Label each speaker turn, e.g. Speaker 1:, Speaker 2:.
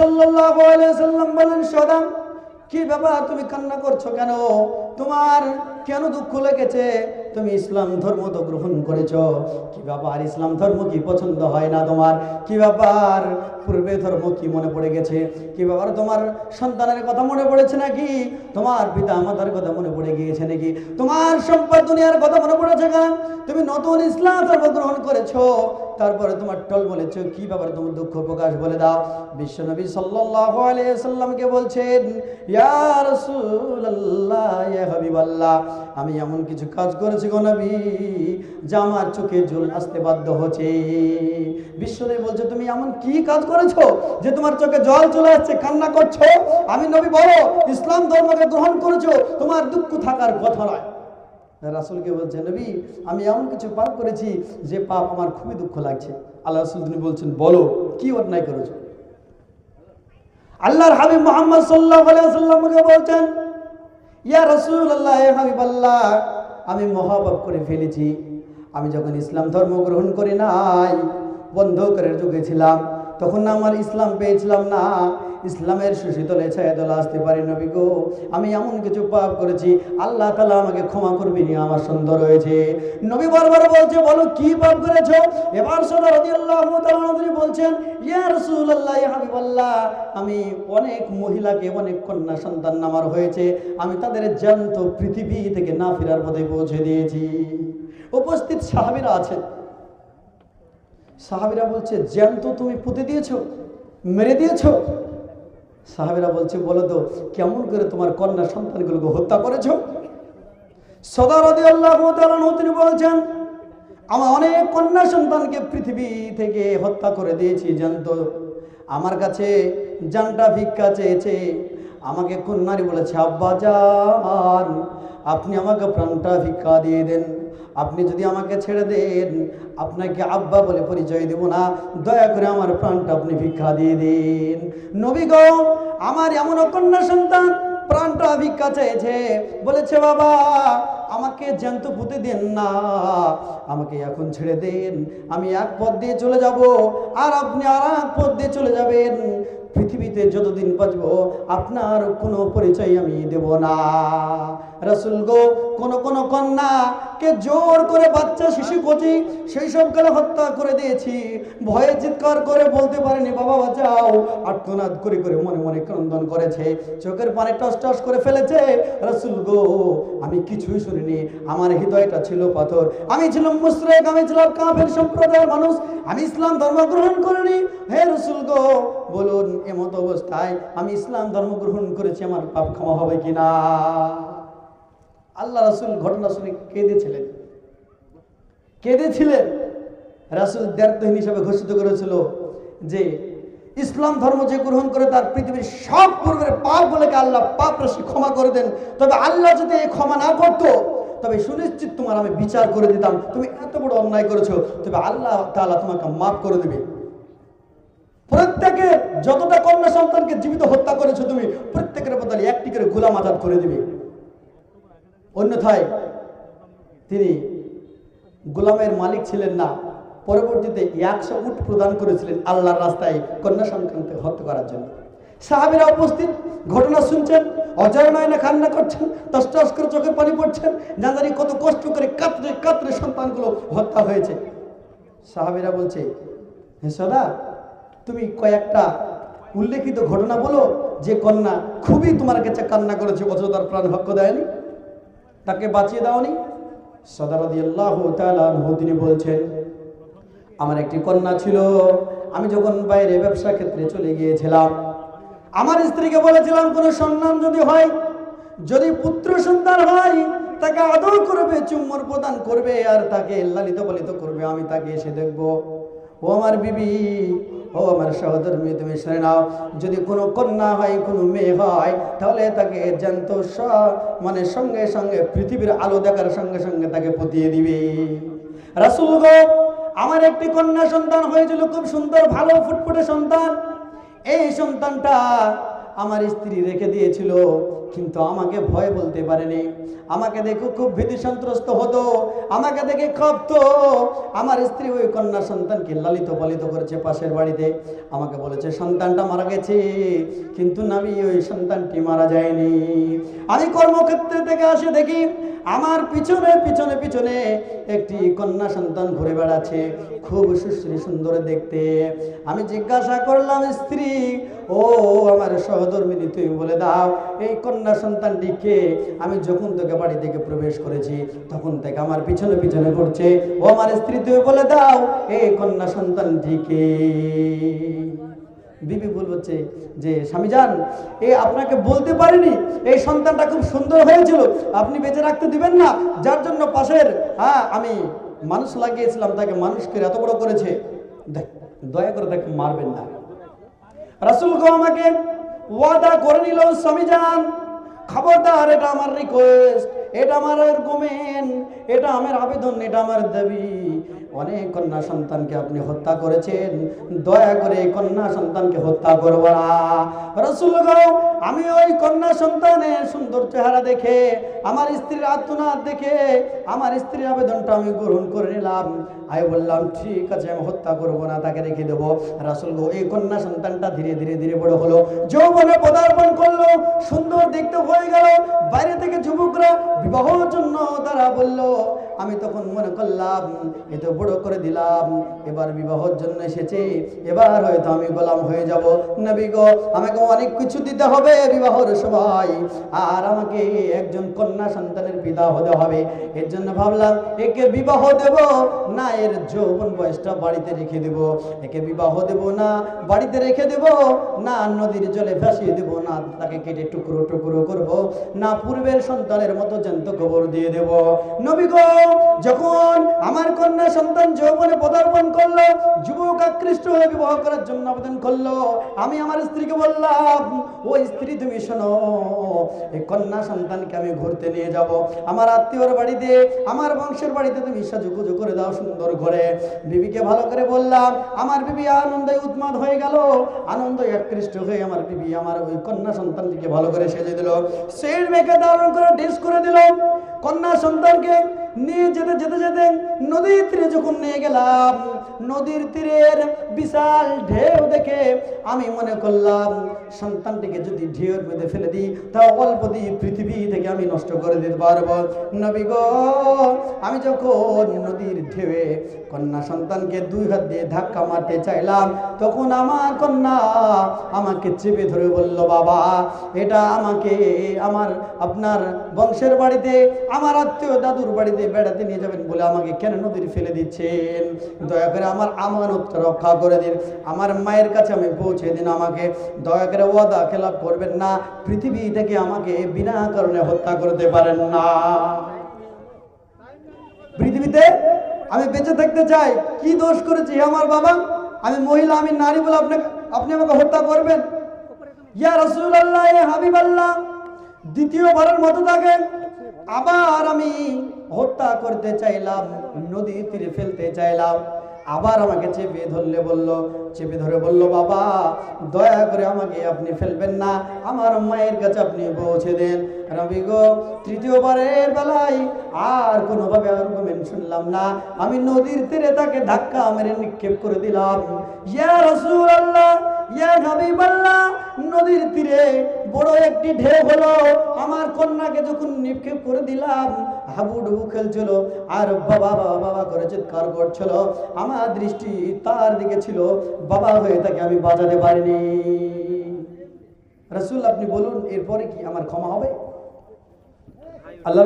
Speaker 1: সাল্লাম বলেন সদাম কি ব্যাপার? তুমি কান্না করছ কেন? তোমার কেন দুঃখ লেগেছে? তুমি ইসলাম ধর্ম তো গ্রহণ করেছ। কি ব্যাপার? ইসলাম ধর্ম কি পছন্দ হয় না তোমার? কি ব্যাপার? পূর্বে ধর্ম কি মনে পড়ে গেছে? কি ব্যাপার? তোমার সন্তানের কথা মনে পড়েছে নাকি? তোমার পিতা মাতার কথা মনে পড়ে গিয়েছে নাকি? তোমার সম্পদ দুনিয়ার কথা মনে পড়েছে কেন? তুমি নতুন ইসলাম ধর্ম গ্রহণ করেছ। তারপরে তোমার টল বলেছ, কি ব্যাপারে? তোমার দুঃখ প্রকাশ বলে দাও। বিশ্বনবী সাল্লাল্লাহু আলাইহি সাল্লামকে বলছেন, ইয়া রাসূলুল্লাহ ইয়া আমি এমন কিছু কাজ করেছি গো নবী, যা আমার চোখে জল আসতে বাধ্য হচ্ছে। বিশ্বনবী বলছে, তুমি এমন কি কাজ করেছ যে তোমার চোখে জল চলে আসছে, কান্না করছ? আমি নবী বলো, ইসলাম ধর্মকে গ্রহণ করেছ, তোমার দুঃখ থাকার কথা নয়। রাসুলকে বলছেন নবী, আমি এমন কিছু পাপ করেছি যে পাপ আমার খুবই দুঃখ লাগছে। আল্লাহ রাসুল তিনি বলছেন, বলো, কি অন্যায় করেছ? আল্লাহর হাবিব মোহাম্মদ সাল্লাহ সাল্লামকে বলছেন ইয়া রসুল আল্লাহ হাবিবাল্লাহ, আমি মহাপাপ করে ফেলেছি। আমি যখন ইসলাম ধর্ম গ্রহণ করি নাই, বন্ধ করে যুগে ছিলাম, তখন না আমার ইসলাম পেয়েছিলাম না। ইসলামের সুশীতলে ছায়াতলে আসতে পারি নবী গো। আমি এমন কিছু পাপ করেছি, আল্লাহ তালা আমাকে ক্ষমা করবি নি, আমার সুন্দর হয়েছে নবী বারবার বলছে, বলো কি পাপ করেছ? এবার সোনা রদি আল্লাহ বলছেন, ইয়া ইয়া হাবিবাল্লাহ, আমি অনেক মহিলাকে, অনেক কন্যা সন্তান আমার হয়েছে, আমি তাদের জ্যান্ত পৃথিবী থেকে না ফেরার পথে পৌঁছে দিয়েছি। উপস্থিত সাহাবিরা আছেন। সাহাবিরা বলছে, জ্যান্ত তুমি পুঁতে দিয়েছ? মেরে দিয়েছ? সাহাবিরা বলছে, বলো তো, কেমন করে তোমার কন্যা সন্তানগুলোকে হত্যা করেছ? সদারদি আল্লাহ তিনি বলছেন, আমার অনেক কন্যা সন্তানকে পৃথিবী থেকে হত্যা করে দিয়েছি, জানতো? আমার কাছে জানটা ভিক্ষা চেয়েছে। আমাকে কন্যারি বলেছে, আব্বা যান আপনি আমাকে প্রাণটা ভিক্ষা দিয়ে দেন। আপনি যদি আমাকে ছেড়ে দেন, আপনাকে আব্বা বলে পরিচয় দেব না। দয়া করে আমার প্রাণটা আপনি ভিক্ষা দিয়ে দিন। নবী আমার এমন কন্যা সন্তান প্রাণটা ভিক্ষা চেয়েছে। বলেছে, বাবা, আমাকে জ্যান্ত পুঁতে দেন না। আমাকে এখন ছেড়ে দেন। আমি এক পথ দিয়ে চলে যাব, আর আপনি আর এক পথ দিয়ে চলে যাবেন। পৃথিবীতে যতদিন বাঁচব, আপনার কোনো পরিচয় আমি দেব না। রসুল গো, কোন কোন কন্যা কে জোর করে বাচ্চা, শিশু, কচি সেই সব কালে হত্যা করে দিয়েছি। ভয়ে চিৎকার করে বলতে পারেনি, বাবা, বাঁচাও। আর্তনাদ করে করে মনে মনে ক্রন্দন করেছে। চোখের পানে টস টস করে ফেলেছে। রসুল গো, আমি কিছুই শুনিনি। আমার হৃদয়টা ছিল পাথর। আমি ছিলাম মুসরেক আমি ছিলাম কাফের সম্প্রদায়ের মানুষ। আমি ইসলাম ধর্ম গ্রহণ করিনি। হে রসুল গো বলুন এমত অবস্থায় আমি ইসলাম ধর্ম গ্রহণ করেছি, আমার পাপ ক্ষমা হবে কিনা? আল্লাহ রাসুল ঘটনা শুনে কেঁদেছিলেন। কেঁদেছিলেন। রাসুল দ্ব্যর্থহীন হিসাবে ঘোষিত করেছিল যে, ইসলাম ধর্ম যে গ্রহণ করে, তার পৃথিবীর সব পূর্বের পাপ বলে আল্লাহ পাপ রাশি ক্ষমা করে দেন। তবে আল্লাহ যদি এই ক্ষমা না করতো, তবে সুনিশ্চিত তোমার আমি বিচার করে দিতাম। তুমি এত বড় অন্যায় করেছ, তবে আল্লাহ তাআলা তোমাকে মাফ করে দেবে। প্রত্যেকের যতটা কন্যা সন্তানকে জীবিত হত্যা করেছ তুমি, প্রত্যেকের বদলে একটি করে গোলাম আজাদ করে দিবে। অন্যথায় তিনি গোলামের মালিক ছিলেন না, পরবর্তীতে একশো উট প্রদান করেছিলেন আল্লাহর রাস্তায় কন্যা সন্তানকে হত্যা করার জন্য। সাহাবিরা উপস্থিত, ঘটনা শুনছেন, অজয় নয়না কান্না করছেন টস টস করে চোখের পানি পড়ছেন জানারি কত কষ্ট করে কাতরে কাতরে সন্তানগুলো হত্যা হয়েছে। সাহাবিরা বলছে, হে সদা তুমি কয়েকটা উল্লেখিত ঘটনা বলো, যে কন্যা খুবই তোমার কাছে কান্না করেছে অথচ তার প্রাণ হক্য দেয়নি, তাকে বাঁচিয়ে দাওনি। সদারদি আল্লাহ তিনি বলছেন, আমার একটি কন্যা ছিল, আমি যখন বাইরে ব্যবসা ক্ষেত্রে চলে গিয়েছিলাম, আমার স্ত্রীকে বলেছিলাম, কোনো সন্তান যদি হয়, যদি পুত্র সন্তান হয়, তাকে আদর করবে, চুম্বন প্রদান করবে, আর তাকে লালিত পালিত করবে, আমি তাকে এসে দেখব। ও আমার বিবি ও আমার সহধর্মী তুমি শুনে নাও, যদি কোনো কন্যা হয়, কোনো মেয়ে হয়, তাহলে তাকে জ্যান্ত মানে সঙ্গে সঙ্গে পৃথিবীর আলো দেখার সঙ্গে সঙ্গে তাকে পতিয়ে দিবে। রাসুল গো, আমার একটি কন্যা সন্তান হয়েছিল, খুব সুন্দর, ভালো, ফুটফুটে সন্তান। এই সন্তানটা আমার স্ত্রী রেখে দিয়েছিল। কিন্তু আমাকে ভয় বলতে পারেনি। আমাকে দেখে খুব ভীতি সন্ত্রস্ত হতো। আমাকে দেখে কাঁপতো আমার স্ত্রী ওই কন্যা সন্তানকে লালিত পালিত করেছে পাশের বাড়িতে। আমাকে বলেছে, সন্তানটা মারা গেছে, কিন্তু নামি ওই সন্তানটি মারা যায়নি। আমি কর্মক্ষেত্রে থেকে আসে দেখি, আমার পিছনে পিছনে পিছনে একটি কন্যা সন্তান ঘুরে বেড়াচ্ছে, খুব সুশ্রী সুন্দর দেখতে। আমি জিজ্ঞাসা করলাম, স্ত্রী, ও আমার সহধর্মিনী, তুমি বলে দাও, এই কন্যা সন্তানটিকে আমি যখন থেকে বাড়ি থেকে প্রবেশ করেছি তখন থেকে আমার পিছনে পিছনে ঘুরছে ও আমার স্ত্রী তুমি বলে দাও এই কন্যা সন্তানটিকে। বিবি বল হচ্ছে যে স্বামী যান এ আপনাকে বলতে পারিনি এই সন্তানটা খুব সুন্দর হয়েছিল আপনি বেঁচে রাখতে দিবেন না যার জন্য পাশের হ্যাঁ আমি মানুষ লাগিয়েছিলাম তাকে মানুষকে এত বড় করেছে। দেখ, দয়া করে তাকে মারবেন না। রাসুল গো আমাকে ওয়াদা করে নিল স্বামী যান খবরদার, এটা আমার রিকোয়েস্ট এটা আমার গোমেন এটা আমার আবেদন, এটা আমার দাবি। অনেক কন্যা সন্তানকে আপনি হত্যা করেছেন, দয়া করে কন্যা সন্তানকে হত্যা করব রসুল আমি ওই কন্যা সন্তানের সুন্দর চেহারা দেখে, আমার স্ত্রীর আত্মনাথ দেখে, আমার স্ত্রীর আবেদনটা আমি গ্রহণ করে নিলাম। আমি বললাম, ঠিক আছে, আমি হত্যা করব না, তাকে রেখে দেবো। রাসুল গো, এই কন্যা সন্তানটা ধীরে ধীরে ধীরে বড় হলো। যৌবনে পদার্পণ করল। সুন্দর দেখতে হয়ে গেল। বাইরে থেকে যুবকরা বিবাহর জন্য তারা বলল আমি তখন মনে করলাম, এ তো বড় করে দিলাম, এবার বিবাহর জন্য এসেছে, এবার হয়তো আমি গোলাম হয়ে যাব। নবী গো, আমাকে অনেক কিছু দিতে হবে বিবাহর সময়, আর আমাকে একজন কন্যা সন্তানের পিতা হতে হবে। এর জন্য ভাবলাম, একে বিবাহ দেব, না এর যৌবন বয়সটা বাড়িতে রেখে দেব। একে বিবাহ দেব না, বাড়িতে রেখে দেব, না নদীর জলে ভাসিয়ে দেব, না তাকে কেটে টুকরো টুকরো করব, না পূর্বের সন্তানের মতো জ্যান্ত কবর দিয়ে দেব। নবী গো যখন আমার কন্যা সন্তান যৌবনে পদার্পণ করল, যুবক আকৃষ্ট হয়ে বিবাহ করার জন্য আবেদন করল, আমি আমার স্ত্রীকে বললাম, ও স্ত্রী, তুমি শোনো, এই কন্যা সন্তানকে আমি ঘুরতে নিয়ে যাব। আমার আত্মীয়র বাড়িতে, আমার বংশের বাড়িতে তুমি সাজুগুজু করে দাও সুন্দর করে। বিবিকে ভালো করে বললাম, আমার বিবি আনন্দে উন্মাদ হয়ে গেল। আনন্দ আকৃষ্ট হয়ে আমার বিবি আমার ওই কন্যা সন্তানটিকে ভালো করে সেজে দিল। সেই মেঘে ধারণ করে ড্রেস করে দিল। কন্যা সন্তানকে নিয়ে যেতে যেতে যেতে নদীর তীরে যখন নিয়ে গেলাম, নদীর তীরের বিশাল ঢেউ দেখে আমি মনে করলাম, সন্তানটিকে যদি ঢেউর মধ্যে ফেলে দিই তা অল্প দিয়ে পৃথিবী থেকে আমি নষ্ট করে দিতে পারব। নবী গো, আমি যখন নদীর ঢেউয়ে কন্যা সন্তানকে দুই হাত দিয়ে ধাক্কা মারতে চাইলাম, তখন আমার কন্যা আমাকে চেপে ধরে বলল, বাবা, এটা আমাকে, আমার আপনার বংশের বাড়িতে, আমার আত্মীয় দাদুর বাড়িতে বেড়াতে নিয়ে যাবেন বলে আমাকে কেন নদীর ফেলে দিচ্ছেন? দয়া করে আমার আমানতটা রক্ষা করে দিন। আমার মায়ের কাছে আমি পৌঁছে দিন আমাকে। দয়া করে ওয়াদা খেলাপ করবেন না। পৃথিবী থেকে আমাকে বিনা কারণে হত্যা করতে পারেন না। পৃথিবীতে আমি বেঁচে থাকতে চাই। কি দোষ করেছি আমার বাবা? আমি মহিলা, আমি নারী বলে আপনাকে আপনি আমাকে হত্যা করবেন? ইয়া রসুল্লাহ ইয়া হাবিবাল্লাহ। দ্বিতীয়বারের মতো তাকে আবার আমি হত্যা করতে চাইলাম, নদী তীরে ফেলতে চাইলাম। আবার আমাকে চেপে ধরলে বলল, চেপে ধরে বলল, বাবা, দয়া করে আমাকে আপনি ফেলবেন না। আমার মায়ের কাছে আপনি পৌঁছে দেন। রবি গো, তৃতীয়বারের বেলায় আর কোনোভাবে আর্গুমেন্ট শুনলাম না। আমি নদীর তীরে তাকে ধাক্কা মেরে নিক্ষেপ করে দিলাম। ইয়া রসুল আল্লাহ ইয়া হাবিবাল্লাহ, নদীর তীরে বড় একটি ঢেউ হলো। আমার কন্যাকে যখন নিক্ষেপ করে দিলাম হাবুডুবু খেলছিল, আর বাবা বাবা বাবা করে চিৎকার করছিল। আমার দৃষ্টি তার দিকে ছিল, বাবা হয়ে তাকে আমি বাজাতে পারিনি। রসুল, আপনি বলুন, এরপরে কি আমার ক্ষমা হবে? আল্লাহ